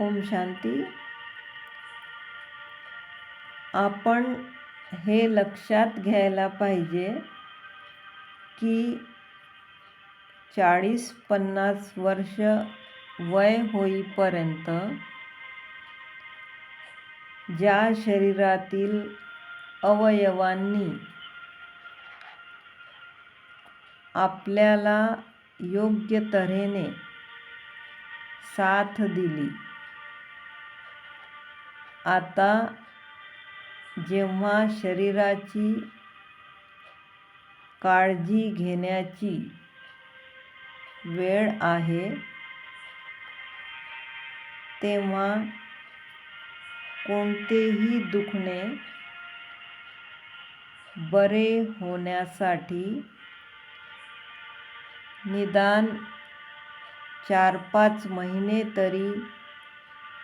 ओम शांती. आपण हे लक्षात घ्यायला पाहिजे की चाळीस पन्नास वर्ष वय होईपर्यंत ज्या शरीरातील अवयवांनी आपल्याला योग्य तऱ्हेने साथ दिली आता जेव्हा शरीराची काळजी घेण्याची वेळ आहे तेव्हा कोणतेही दुखणे बरे होण्यासाठी निदान चार पाच महिने तरी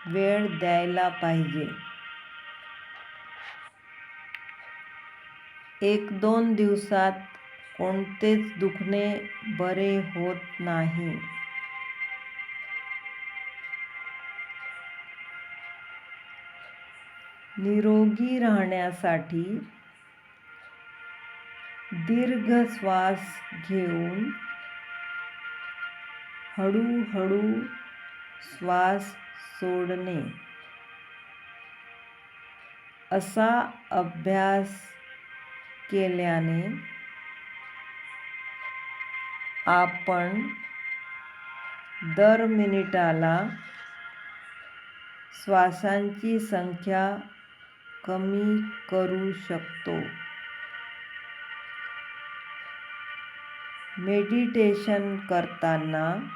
वेळ द्यायला पाहिजे. एक दोन दिवसात कोणतेच दुखणे बरे होत नाही. निरोगी राहण्यासाठी दीर्घ श्वास घेऊन हळूहळू श्वास सोडणे. असा अभ्यास केल्याने आपण दर मिनिटाला श्वासांची संख्या कमी करू शकतो. मेडिटेशन करताना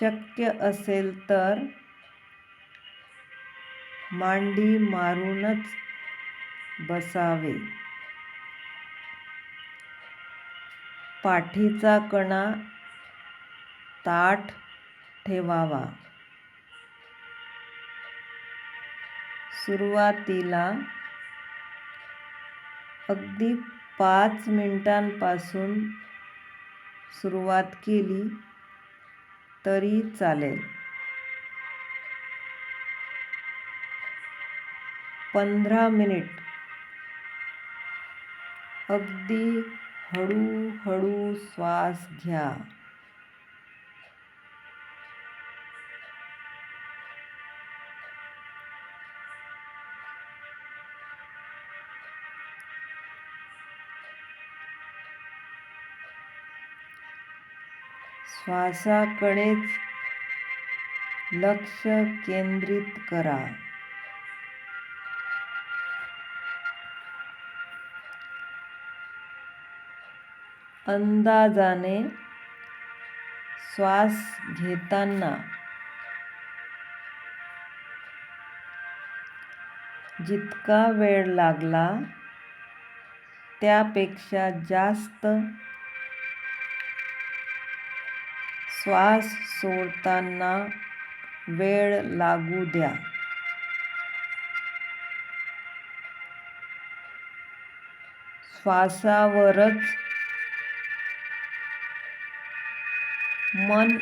शक्य असेल तर मांडी मारूनच बसावे. पाठीचा कणा ताठ ठेवावा. सुरुवातीला अगदी पाच मिनिटांपासून सुरुवात केली. तरी चालेल. पंधरा मिनिट. अगदी हळूहळू श्वास घ्या. श्वासाकडेच लक्ष केंद्रित करा. अंदाजाने श्वास घेताना जितका वेळ लागला त्यापेक्षा जास्त श्वास सोडताना वेळ लागू द्या. श्वासावरच मन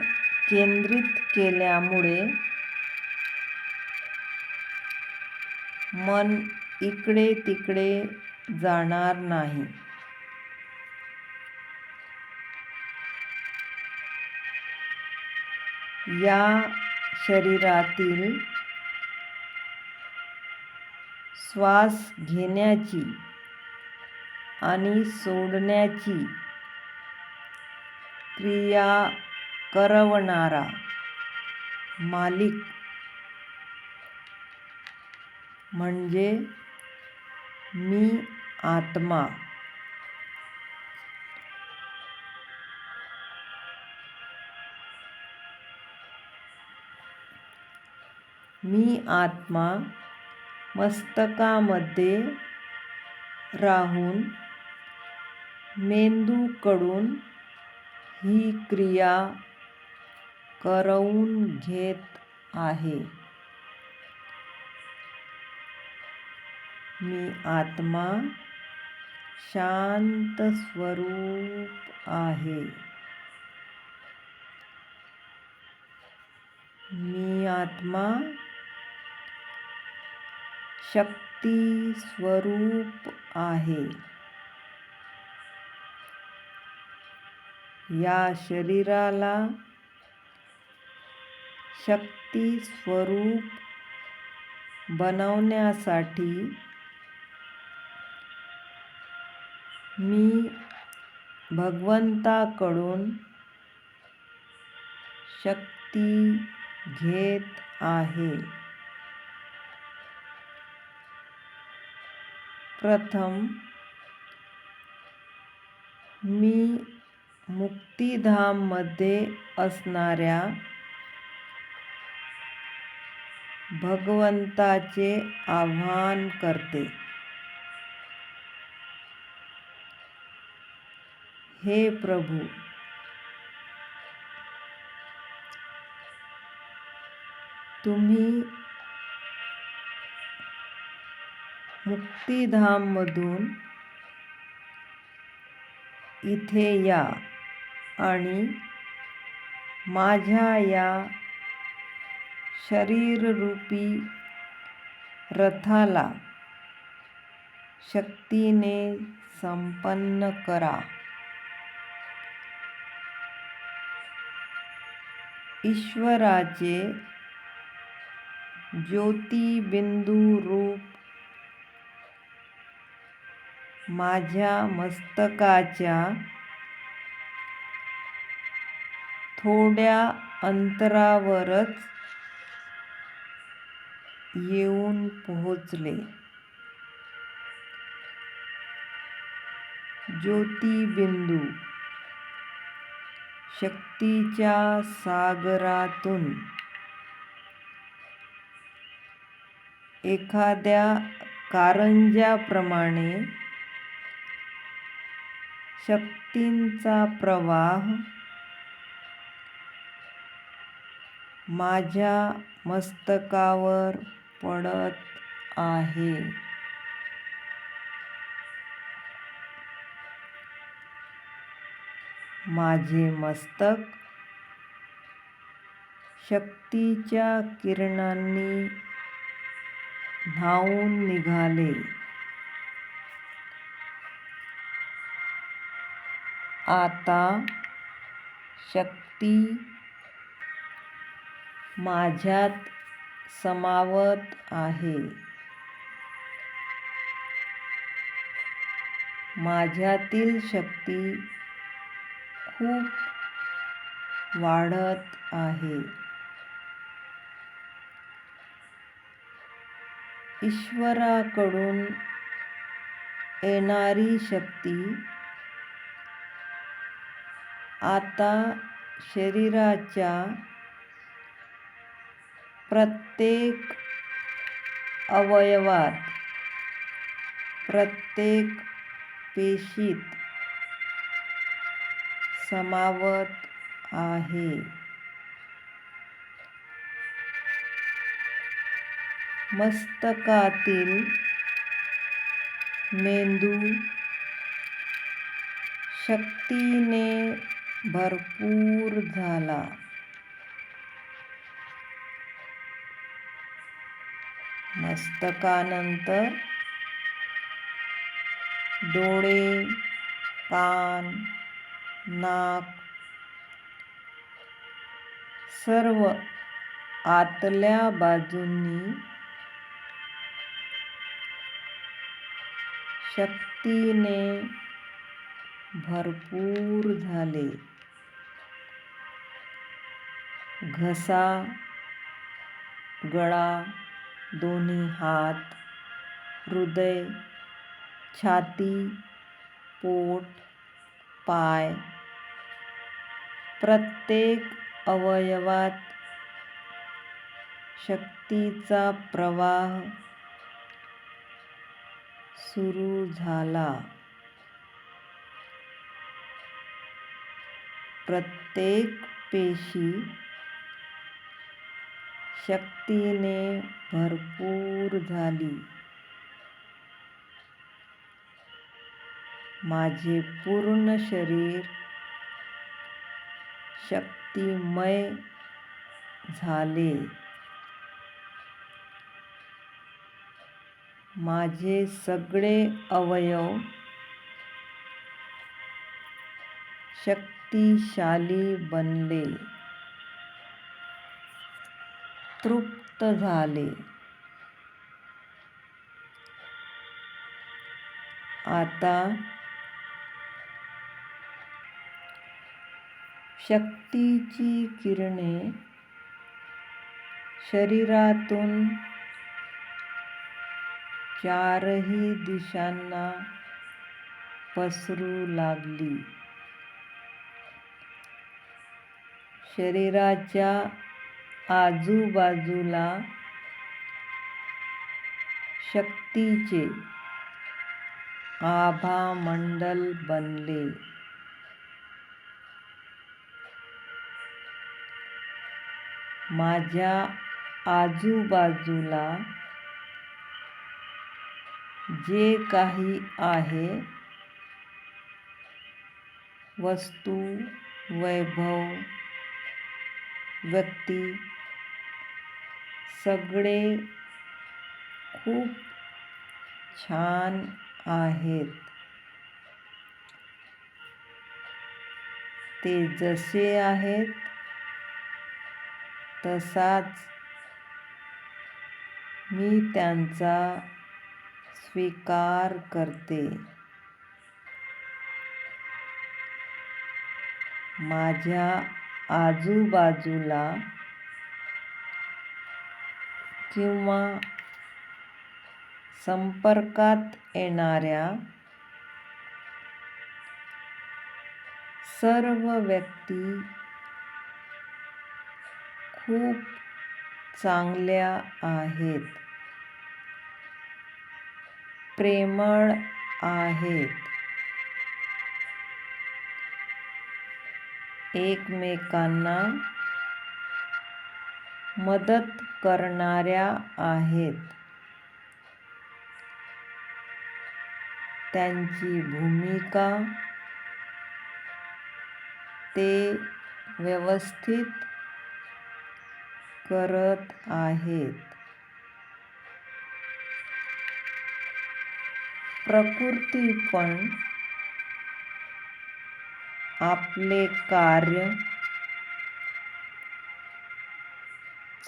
केंद्रित केल्यामुळे मन इकडे तिकडे जाणार नाही. या शरीरातील श्वास घेण्याची आणि सोडण्याची क्रिया करवणारा मालिक म्हणजे मी आत्मा. मी आत्मा मस्तकामध्ये राहून मेंदूकडून ही क्रिया करवून घेत आहे. मी आत्मा शांत स्वरूप आहे. मी आत्मा शक्ती स्वरूप आहे. या शरीराला शक्ती स्वरूप बनवण्यासाठी मी भगवंताकडून शक्ती घेत आहे. प्रथम मी मुक्तिधाममध्ये असणाऱ्या भगवंताचे आवाहन करते. हे प्रभू तुम्ही मुक्तिधाममधून इथे या आणि माझ्या या शरीररूपी रथाला शक्तीने संपन्न करा. ईश्वराचे ज्योतिबिंदू रूप माझ्या मस्तकाच्या थोड्या अंतरावरच येऊन पोहोचले. ज्योतिबिंदू शक्तीच्या सागरातून एखाद्या कारंज्याप्रमाणे शक्तींचा प्रवाह माझ्या मस्तकावर पडत आहे. माझे मस्तक शक्तीच्या किरणांनी न्हावून निघाले. आता शक्ती माझ्यात समावत आहे. माझ्यातील शक्ती खूप वाढत आहे. ईश्वराकडून येणारी शक्ती आता शरीराच्या प्रत्येक अवयवात प्रत्येक पेशीत समावत आहे. मस्तकातील मेंदू शक्तीने भरपूर झाला. मस्तकानंतर डोळे कान नाक सर्व आतल्या बाजूंनी शक्तीने भरपूर झाले. घसा गळा दोन्ही हात हृदय छाती पोट पाय. प्रत्येक अवयवात शक्तीचा प्रवाह सुरू झाला. प्रत्येक पेशी शक्तीने भरपूर झाली। माझे पूर्ण शरीर शक्तिमय झाले। माझे सगळे अवयव शक्तिशाली बनले। तृप्त झाले. आता शक्तीची किरणे शरीरातून चारही दिशांना पसरू लागली. शरीराच्या आजूबाजूला शक्तीचे आभामंडल बनले. माझ्या आजूबाजूला जे काही आहे वस्तू वैभव व्यक्ती सगळे खूप छान आहेत. ते जसे आहेत तसाच मी त्यांचा स्वीकार करते. माझ्या आजूबाजूला किंवा संपर्कात येणाऱ्या सर्व व्यक्ती खूप चांगल्या आहेत. प्रेमळ आहेत. एकमेकांना मदत करणाऱ्या आहेत. त्यांची भूमिका ते व्यवस्थित करत आहेत. प्रकृती पण आपले कार्य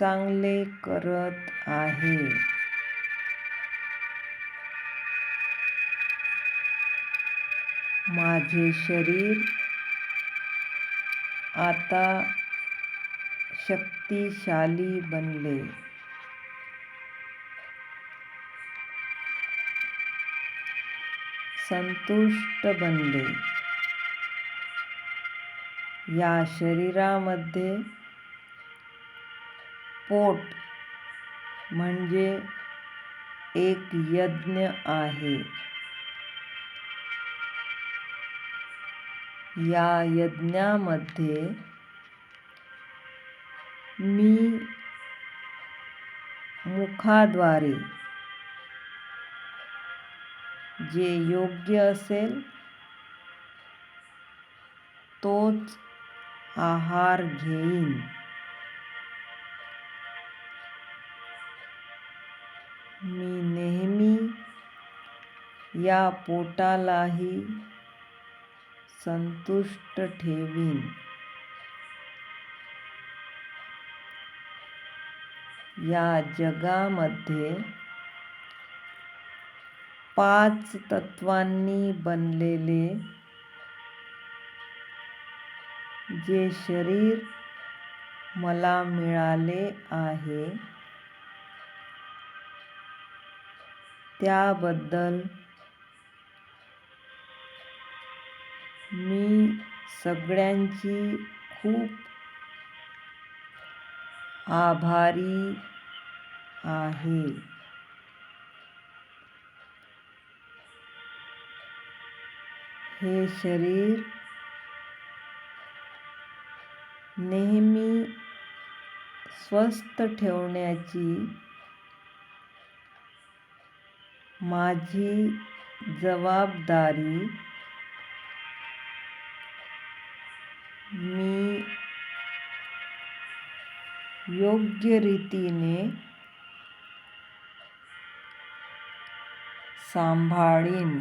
चांगले करत आहे. माझे शरीर आता शक्तिशाली बनले. संतुष्ट बनले. या शरीरामध्ये पोट म्हणजे एक यज्ञ आहे. या यज्ञामध्ये मी मुखाद्वारे जे योग्य असेल तोच आहार घेईन. मी नेहमी या पोटालाही संतुष्ट ठेवीन. या जगामध्ये पाच तत्वांनी बनलेले जे शरीर मला मिळाले आहे त्याबद्दल मी सगळ्यांची खूप आभारी आहे. हे शरीर नेहमी स्वस्थ ठेवण्याची माझी जबाबदारी मी योग्य रीतीने सांभाळीन.